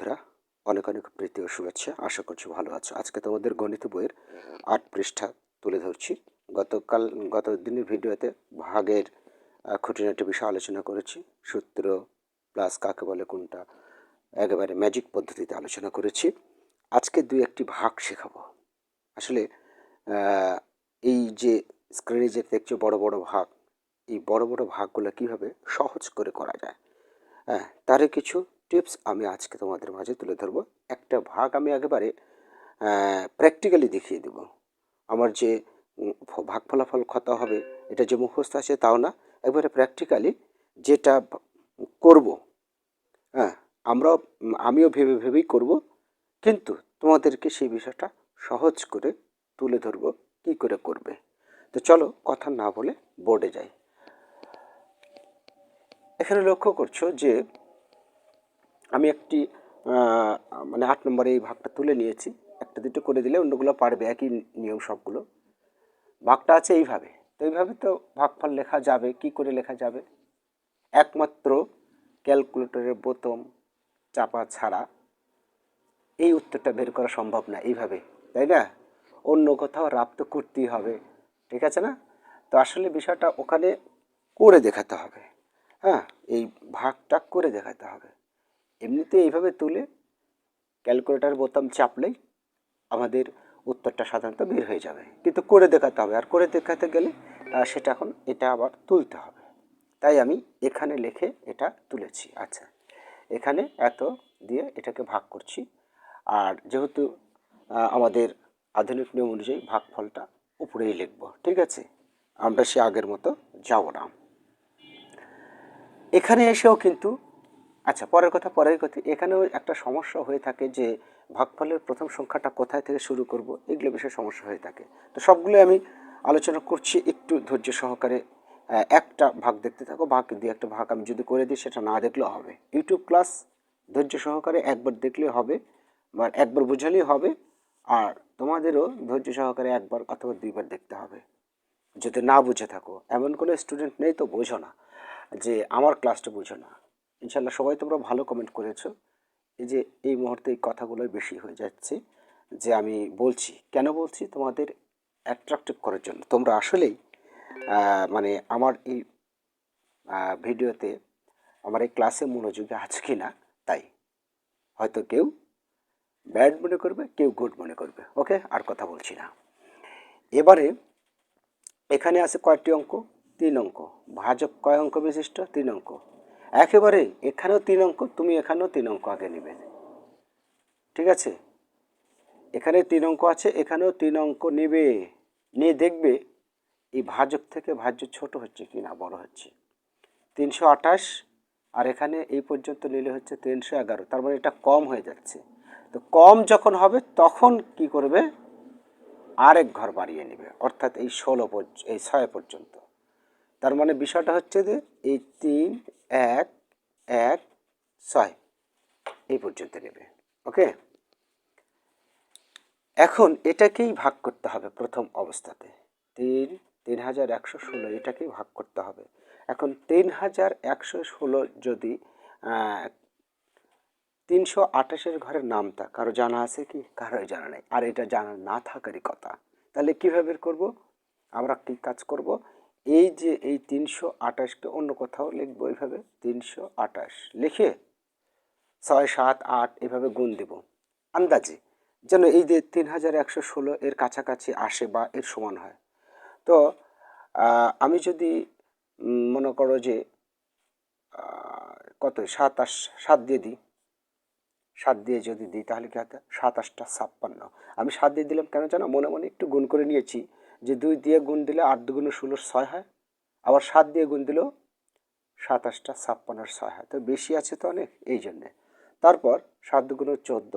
বন্ধুরা, অনেক অনেক প্রীতি ও শুভেচ্ছা। আশা করছি ভালো আছো। আজকে তোমাদের গণিত বইয়ের আট পৃষ্ঠা তুলে ধরছি। গতকাল, গত দিনের ভিডিওতে ভাগের খুঁটিনাটি বিষয় আলোচনা করেছি। সূত্র প্লাস কাকে বলে কোনটা একেবারে ম্যাজিক পদ্ধতিতে আলোচনা করেছি। আজকে দুই একটি ভাগ শেখাবো। আসলে এই যে স্ক্রিনে যে দেখছ বড় বড় ভাগ, এই বড় বড় ভাগগুলো কীভাবে সহজ করে করা যায়? হ্যাঁ তারই কিছু টিপস আমি আজকে তোমাদের মাঝে তুলে ধরবো। একটা ভাগ আমি একেবারে প্র্যাকটিক্যালি দেখিয়ে দেব। আমার যে ভাগ ফলাফল কত হবে, এটা যে মুখস্থ আছে তাও না, একবারে প্র্যাকটিক্যালি যেটা করব হ্যাঁ আমরাও আমিও ভেবে ভেবেই করব, কিন্তু তোমাদেরকে সেই বিষয়টা সহজ করে তুলে ধরবো কী করে করবে। তো চলো কথা না বলে বোর্ডে যাই। এখানে লক্ষ্য করছ যে আমি একটি মানে আট নম্বরে এই ভাগটা তুলে নিয়েছি। একটা দুটো করে দিলে অন্যগুলো পারবে, একই নিয়ম সবগুলো। ভাগটা আছে এইভাবে। তো এইভাবে তো ভাগফল লেখা যাবে, কি করে লেখা যাবে? একমাত্র ক্যালকুলেটরের বোতম চাপা ছাড়া এই উত্তরটা বের করা সম্ভব না এইভাবে, তাই না? অন্য কোথাও রাপ তো করতেই হবে, ঠিক আছে না? তো আসলে বিষয়টা ওখানে করে দেখাতে হবে। হ্যাঁ এই ভাগটা করে দেখাতে হবে। এমনিতে এইভাবে তুলে ক্যালকুলেটার বোতাম চাপলেই আমাদের উত্তরটা সাধারণত বের হয়ে যাবে। কিন্তু করে দেখাতে হবে। আর করে দেখাতে গেলে সেটা এখন এটা আবার তুলতে হবে। তাই আমি এখানে লিখে এটা তুলেছি। আচ্ছা এখানে এত দিয়ে এটাকে ভাগ করছি। আর যেহেতু আমাদের আধুনিক নিয়ম অনুযায়ী ভাগফলটা উপরেই লিখব, ঠিক আছে? আমরা সে আগের মতো যাব না। এখানে এসেও কিন্তু আচ্ছা পরের কথা পরের কথা, এখানেও একটা সমস্যা হয়ে থাকে যে ভাগফলের প্রথম সংখ্যাটা কোথায় থেকে শুরু করব, এগুলো বিষয়ে সমস্যা হয়ে থাকে। তো সবগুলো আমি আলোচনা করছি একটু ধৈর্য সহকারে একটা ভাগ দেখতে থাকো, ভাগ দিয়ে একটা ভাগ আমি যদি করে দিই সেটা না দেখলেও হবে। ইউটিউব ক্লাস ধৈর্য সহকারে একবার দেখলে হবে, বা একবার বোঝালেই হবে, আর তোমাদেরও ধৈর্য সহকারে একবার অথবা দুইবার দেখতে হবে। যদি না বুঝে থাকো, এমন কোনো স্টুডেন্ট নেই তো বোঝো না, যে আমার ক্লাসটা বুঝো না। ইনশাল্লাহ সবাই তোমরা ভালো কমেন্ট করেছ। এই যে, এই মুহূর্তে এই কথাগুলোই বেশি হয়ে যাচ্ছে যে, আমি বলছি। কেন বলছি? তোমাদের অ্যাট্রাকটিভ করার জন্য। তোমরা আসলেই মানে আমার এই ভিডিওতে আমার এই ক্লাসে মনোযোগী আছে কি না তাই। হয়তো কেউ ব্যাড মনে করবে, কেউ গুড মনে করবে। ওকে আর কথা বলছি না। এবারে, এখানে আছে কয়টি অঙ্ক? তিন অঙ্ক। ভাজক কয় অঙ্ক বিশিষ্ট? তিন অঙ্ক। একেবারে এখানেও তিন অঙ্ক, তুমি এখানেও তিন অঙ্ক আগে নেবে। ঠিক আছে? এখানে তিন অঙ্ক আছে, এখানেও তিন অঙ্ক নেবে। নিয়ে দেখবে এই ভাজক থেকে ভাজ্য ছোট হচ্ছে কি না বড় হচ্ছে। তিনশো আঠাশ, আর এখানে এই পর্যন্ত নিলে হচ্ছে তিনশো এগারো। তার মানে এটা কম হয়ে যাচ্ছে। তো কম যখন হবে, তখন কি করবে? আরেক ঘর বাড়িয়ে নেবে, অর্থাৎ এই ষোলো এই ছয় পর্যন্ত। তার মানে বিষয়টা হচ্ছে যে, এই তিন এক এক, ছয়। এই পর্যন্ত নেবে। ওকে? এখন এটাকেই ভাগ করতে হবে প্রথম অবস্থাতে। তিন তিন হাজার একশো ষোলো, এটাকেই ভাগ করতে হবে। এখন তিন হাজার একশো ষোলো যদি তিনশো আঠাশের ঘরের নামটা, কারও জানা আছে কি? কারোই জানা নেই। আর এটা জানা না থাকারই কথা। তাহলে কীভাবে করব? আমরা কী কাজ করব? এই যে এই তিনশো আঠাশকে অন্য কোথাও লিখব এইভাবে, তিনশো আঠাশ লিখে ছয়, সাত, আট এভাবে গুণ দেব। আন্দাজে যেন এই যে তিন হাজার একশো ষোলো এর কাছাকাছি আসে বা এর সমান হয়। তো আমি যদি মনে করো যে কত সাতাশ, সাত দিয়ে দিই। সাত দিয়ে যদি দিই তাহলে কি হতো সাতাশটা ছাপ্পান্ন। আমি সাত দিয়ে দিলাম কেন জানো? মনে মনে একটু গুণ করে নিয়েছি। যে দুই দিয়ে গুণ দিলে আট দুগুণে ষোলো ছয় হয়, আবার সাত দিয়ে গুণ দিলেও সাতাশটা ছাপ্পান্নর ছয় হয়। তো বেশি আছে তো অনেক, এই জন্যে। তারপর সাত দুগুণে চোদ্দ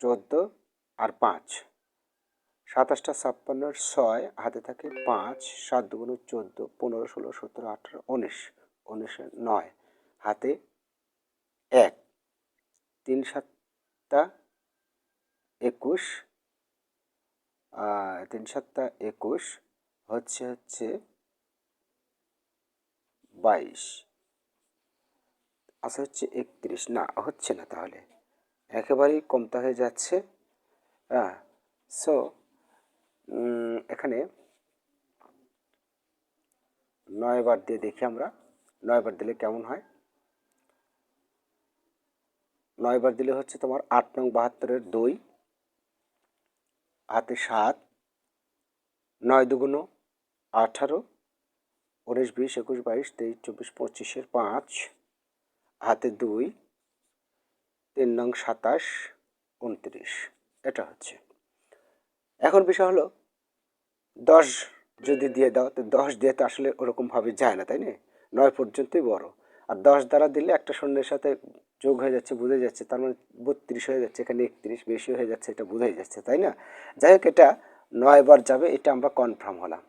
চোদ্দ আর পাঁচ। সাতাশটা ছাপ্পান্নর ছয়, হাতে থাকে পাঁচ, সাত দুগুণে চোদ্দ, পনেরো, ষোলো, সতেরো, আঠেরো, উনিশ, উনিশে, নয়। হাতে এক, তিন সাতটা, একুশ তিন সাতটা একুশ হচ্ছে হচ্ছে বাইশ। আছে হচ্ছে একত্রিশ। না, হচ্ছে না তাহলে। একেবারেই কমতা হয়ে যাচ্ছে। হ্যাঁ সো এখানে নয় বার দিয়ে দেখি আমরা। নয় বার দিলে কেমন হয়? নয় বার দিলে হচ্ছে তোমার আট নং বাহাত্তরের দুই। হাতে সাত, নয় দুগুণ আঠারো, উনিশ, বিশ, একুশ, বাইশ, তেইশ, চব্বিশ, পঁচিশের পাঁচ, হাতে দুই, তিন নং সাতাশ, উনত্রিশ। এটা হচ্ছে। এখন বিষয় হলো, দশ যদি দিয়ে দাও, তো দশ দিয়ে তো আসলে ওরকমভাবে যায় না, তাই না? নয় পর্যন্তই বড়। আর দশ দ্বারা দিলে একটা শূন্যের সাথে যোগ হয়ে যাচ্ছে বুঝে যাচ্ছে, তার মানে বত্রিশ হয়ে যাচ্ছে, এখানে একত্রিশ বেশি হয়ে যাচ্ছে, এটা বুঝাই যাচ্ছে, তাই না? যাই হোক, এটা নয় বার যাবে, এটা আমরা কনফার্ম হলাম।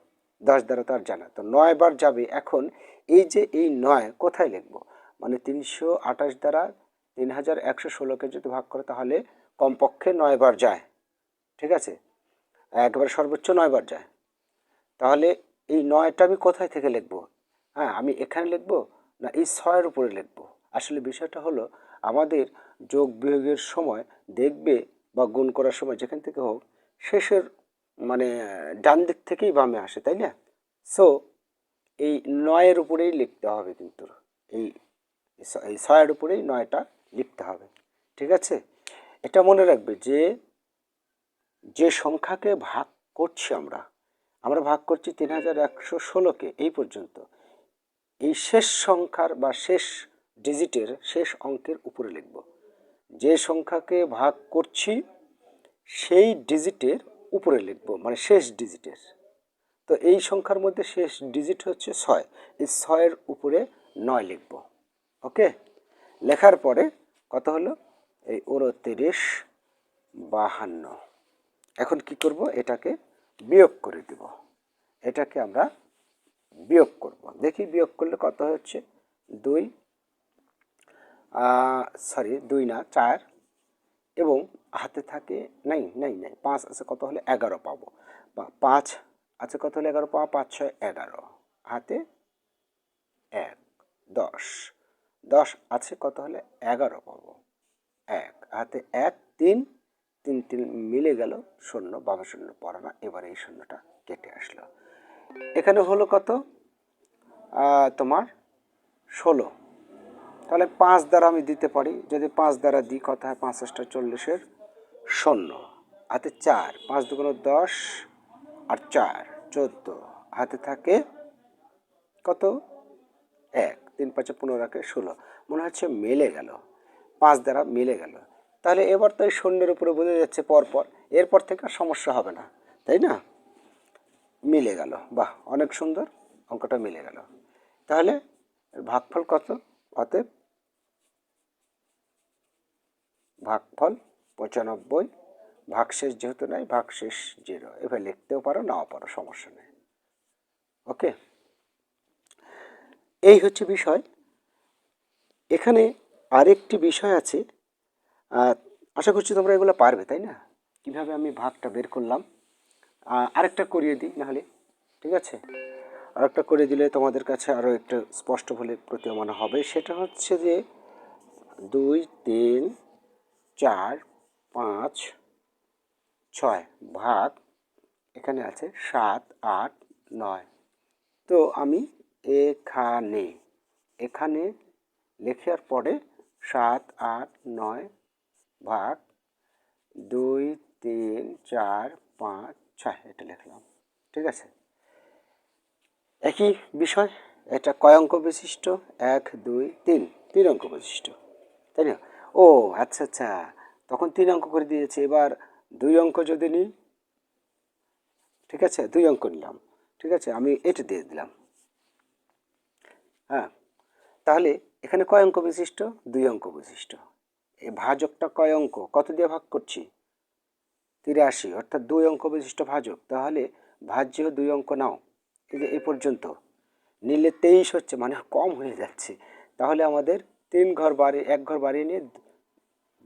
দশ দ্বারা তো আর জানা। তো নয় বার যাবে, এখন এই যে এই নয়, কোথায় লিখব? মানে তিনশো আঠাশ দ্বারা তিন হাজার একশো ষোলোকে যদি ভাগ করে, তাহলে কমপক্ষে নয় বার যায়। ঠিক আছে? একবার সর্বোচ্চ নয় বার যায়। তাহলে এই নয়টা আমি কোথায় থেকে লিখব? হ্যাঁ আমি এখানে লিখব না এই ছয়ের উপরে লিখব? আসলে বিষয়টা হলো, আমাদের যোগ বিয়োগের সময় দেখবে বা গুণ করার সময় যেখান থেকে হোক, শেষের মানে ডান দিক থেকেই বামে আসে, তাই না? সো এই নয়ের উপরেই লিখতে হবে কিন্তু, এই এই ছয়ের উপরেই নয়টা লিখতে হবে, ঠিক আছে? এটা মনে রাখবে যে যে সংখ্যাকে ভাগ করছি আমরা আমরা ভাগ করছি তিন হাজার একশো ষোলোকে, এই পর্যন্ত। এই শেষ সংখ্যার বা শেষ ডিজিটের শেষ অঙ্কের উপরে লিখব। যে সংখ্যাকে ভাগ করছি, সেই ডিজিটের উপরে লিখব মানে শেষ ডিজিটের। তো এই সংখ্যার মধ্যে শেষ ডিজিট হচ্ছে ছয়, এই ছয়ের উপরে নয় লিখব। ওকে? লেখার পরে কত হলো? এই উনতিরিশ বাহান্ন। এখন কি করব? এটাকে বিয়োগ করে দেব। এটাকে আমরা বিয়োগ করব। দেখি বিয়োগ করলে কত হচ্ছে? দুই সরি দুই না, চার। এবং হাতে থাকে, নাই নাই নাই, পাঁচ আছে, কত হলে এগারো পাবো। বা পাঁচ আছে, কত হলে এগারো পাবো? পাঁচ, ছয়, এগারো। হাতে এক, দশ। দশ আছে, কত হলে এগারো পাবো? এক। হাতে এক, তিন। তিন তিন মিলে গেল, শূন্য বাবা শূন্য পড়া না, এবার এই শূন্যটা কেটে আসলো। এখানে হলো কত? তোমার ষোলো। তাহলে পাঁচ দ্বারা আমি দিতে পারি। যদি পাঁচ দ্বারা দিই কত হয়? পাঁচটা চল্লিশের শূন্য। হাতে চার, পাঁচ দুগুণ দশ আর চার, চোদ্দ। হাতে থাকে কত? এক। তিন পাঁচে পনেরো রাখে ষোলো। মনে হচ্ছে মেলে গেল। পাঁচ দ্বারা মিলে গেল। তাহলে এবার তো এই শূন্যের উপরে বোঝা যাচ্ছে পরপর। এরপর থেকে আর সমস্যা হবে না। তাই না? মিলে গেল। বাহ, অনেক সুন্দর। অঙ্কটা মিলে গেল। তাহলে ভাগফল কত? অতএব ভাগফল পঁচানব্বই, ভাগশেষ যেহেতু নাই, ভাগশেষ জিরো। এবার লিখতেও পারো, নাও পারো, সমস্যা নেই। ওকে? এই হচ্ছে বিষয়। এখানে আরেকটি বিষয় আছে। আশা করছি তোমরা এগুলো পারবে, তাই না? কীভাবে আমি ভাগটা বের করলাম। আরেকটা করিয়ে দিই নাহলে, ঠিক আছে? আরেকটা করে দিলে তোমাদের কাছে আরও একটা স্পষ্ট বলে প্রতীয়মান হবে। সেটা হচ্ছে যে দুই, তিন, চার, পাঁচ, ছয় ভাগ এখানে আছে সাত, আট, নয়। তো আমি এখানে এখানে লেখার পরে সাত, আট, নয় ভাগ দুই, তিন, চার, পাঁচ, ছয়, এটা লিখলাম। ঠিক আছে? একই বিষয় এটা কয় অঙ্ক বিশিষ্ট? এক, দুই, তিন। তিন অঙ্ক বিশিষ্ট, তাই না? ও আচ্ছা আচ্ছা। তখন তিন অঙ্ক করে দিয়েছে। এবার দুই অঙ্ক যদি নিই, ঠিক আছে? দুই অঙ্ক নিলাম, ঠিক আছে? আমি এটা দিয়ে দিলাম। হ্যাঁ তাহলে এখানে কয় অঙ্ক বিশিষ্ট? দুই অঙ্ক বিশিষ্ট। এই ভাজকটা কয় অঙ্ক? কত দিয়ে ভাগ করছি? তিরাশি, অর্থাৎ দুই অঙ্ক বিশিষ্ট ভাজক। তাহলে ভাজ্য দুই অঙ্ক নাও। এই এ পর্যন্ত। নিলে তেইশ হচ্ছে মানে কম হয়ে যাচ্ছে। তাহলে আমাদের তিন ঘর বাড়ি, এক ঘর বাড়িয়ে নিয়ে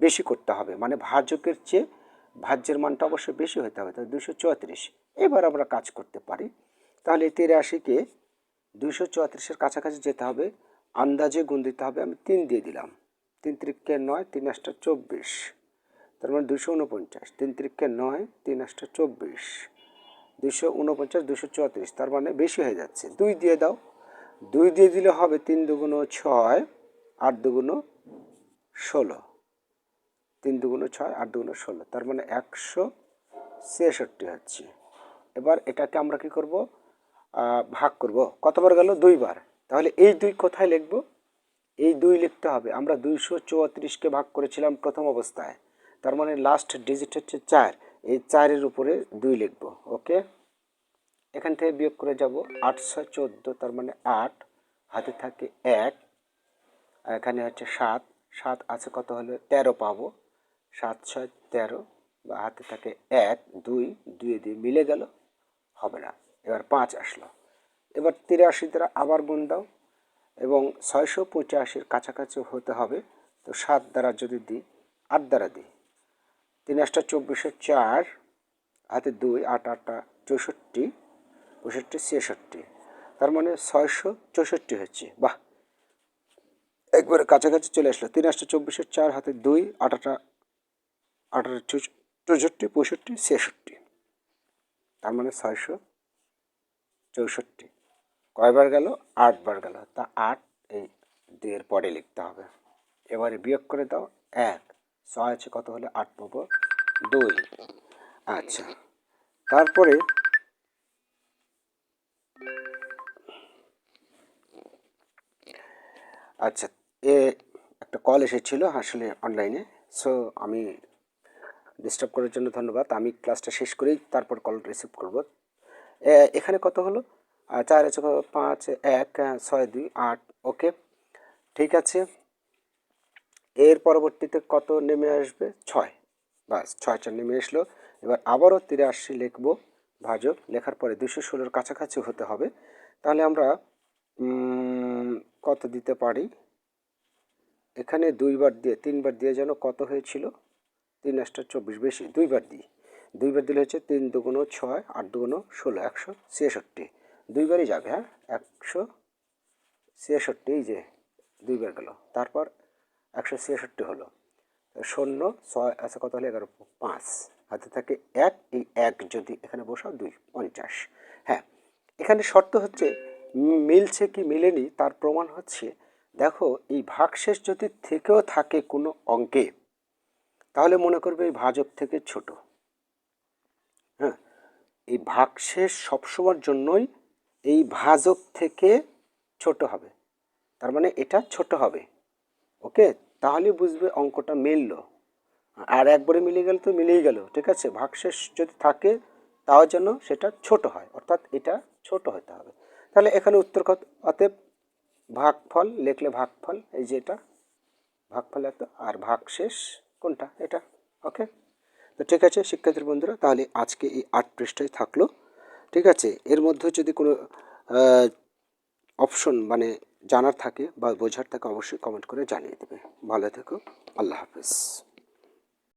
বেশি করতে হবে। মানে ভাজকের চেয়ে ভাজ্যের মানটা অবশ্যই বেশি হতে হবে, তাহলে দুশো চৌত্রিশ। এবার আমরা কাজ করতে পারি। তাহলে তিরাশিকে দুশো চৌত্রিশের কাছাকাছি যেতে হবে। আন্দাজে গুণ দিতে হবে, আমি তিন দিয়ে দিলাম। তিন ত্রিককে নয়, তিন আটটা চব্বিশ। তার মানে দুশো উনপঞ্চাশ। তিন ত্রিককে নয়, তিন আটটা চব্বিশ। দুশো উনপঞ্চাশ দুশো চুয়াত্রিশ তার মানে বেশি হয়ে যাচ্ছে। দুই দিয়ে দাও। দুই দিয়ে দিলে হবে তিন দুগুণ ছয়, আট দুগুণ ষোলো। তিন দুগুণ ছয়, আট দুগুণ ষোলো। তার মানে একশো ছেষট্টি হচ্ছে। এবার এটাকে আমরা কি করব? ভাগ করব। কতবার গেল? দুইবার। তাহলে এই দুই কোথায় লিখব? এই দুই লিখতে হবে। আমরা দুইশো চুয়াত্রিশকে ভাগ করেছিলাম প্রথম অবস্থায়। তার মানে লাস্ট ডিজিট হচ্ছে চার। এই চারের উপরে দুই লিখব, ওকে? এখান থেকে বিয়োগ করে যাব আটশো চোদ্দ, তার মানে আট, হাতে থাকে এক এখানে হচ্ছে সাত সাত আছে কত হলে? তেরো পাবো। সাত, ছয়, তেরো, বা হাতে থাকে এক, দুই দুই দিয়ে মিলে গেল, হবে না, এবার পাঁচ আসলো। এবার তিরাশি দ্বারা আবার গুণ দাও, এবং ছয়শো পঁচাশির কাছাকাছি হতে হবে, তো সাত দ্বারা যদি দিই, আট দ্বারা দিই তিন আটটা চব্বিশে চার, হাতে দুই, আট, আটটা চৌষট্টি, পঁয়ষট্টি, ছেষট্টি। তার মানে ছয়শো চৌষট্টি হচ্ছে বাহ! একবারে কাছাকাছি চলে আসলো। তিন আটটা চব্বিশের চার, হাতে দুই, আট, আটাটা আটাটা চৌষট্টি, পঁয়ষট্টি, ছেষট্টি। তার মানে ছয়শো চৌষট্টি। কয়বার গেল? আটবার গেল। তা আট এই দুইয়ের পরে লিখতে হবে। এবারে বিয়োগ করে দাও এক। ছয় আছে, কত হলে? আট পাবো। দুই। আচ্ছা। তারপরে আচ্ছা এ একটা কল এসেছিল আসলে অনলাইনে সো আমি ডিস্টার্ব করার জন্য ধন্যবাদ। আমি ক্লাসটা শেষ করেই তারপর কল রিসিভ করব। এখানে কত হলো? চার আছে? পাঁচ, এক, ছয়, দুই, আট ওকে ঠিক আছে। এর পরবর্তীতে কত নেমে আসবে? ছয়। বাস ছয় চার নেমে আসলো। এবার আবারও তিরাশি লিখব। ভাজক, লেখার পরে দুশো ষোলোর কাছাকাছি হতে হবে। তাহলে আমরা কত দিতে পারি? এখানে দুইবার দিয়ে, তিনবার দিয়ে যেন কত হয়েছিল? তিন আটটা চব্বিশ, বেশি, দুইবার দিই। দুইবার দিলে হচ্ছে তিন দুগুণ ছয়, আট দুগুণ ষোলো, একশো ছেষট্টি। দুইবারই যাবে হ্যাঁ? একশো ছেষট্টি যে, দুইবার গেল। তারপর একশো ছেষট্টি হলো। শূন্য ছয় আছে কত হলো? এগারো, পাঁচ। হাতে থাকে এক, এই এক যদি এখানে বসাও, দুই, পঞ্চাশ। হ্যাঁ এখানে শর্ত হচ্ছে মিলছে কি মিলেনি, তার প্রমাণ হচ্ছে, দেখো এই ভাগশেষ যদি থেকেও থাকে কোনো অঙ্কে, তাহলে মনে করবে এই ভাজক থেকে ছোট। হ্যাঁ এই ভাগশেষ সবসময়ের জন্যই এই ভাজক থেকে ছোট হবে। তার মানে এটা ছোট হবে। ওকে? তাহলে বুঝবে অঙ্কটা মিলল। আর একবারে মিলে গেল তো মিলেই গেল, ঠিক আছে? ভাগশেষ যদি থাকে, তাও যেন সেটা ছোট হয়, অর্থাৎ এটা ছোট হতে হবে। তাহলে এখানে উত্তর কত? অতএব ভাগফল, লিখলে ভাগফল, এই যে এটা, ভাগফল এত, আর ভাগশেষ কোনটা? এটা, ওকে? তো ঠিক আছে শিক্ষার্থী বন্ধুরা, তাহলে আজকে এই আট পৃষ্ঠায় থাকল, ঠিক আছে? এর মধ্যে যদি কোনো অপশন মানে জানার থাকে বা বোঝার থাকে অবশ্যই কমেন্ট করে জানিয়ে দেবে। ভালো থেকো আল্লাহ হাফেজ।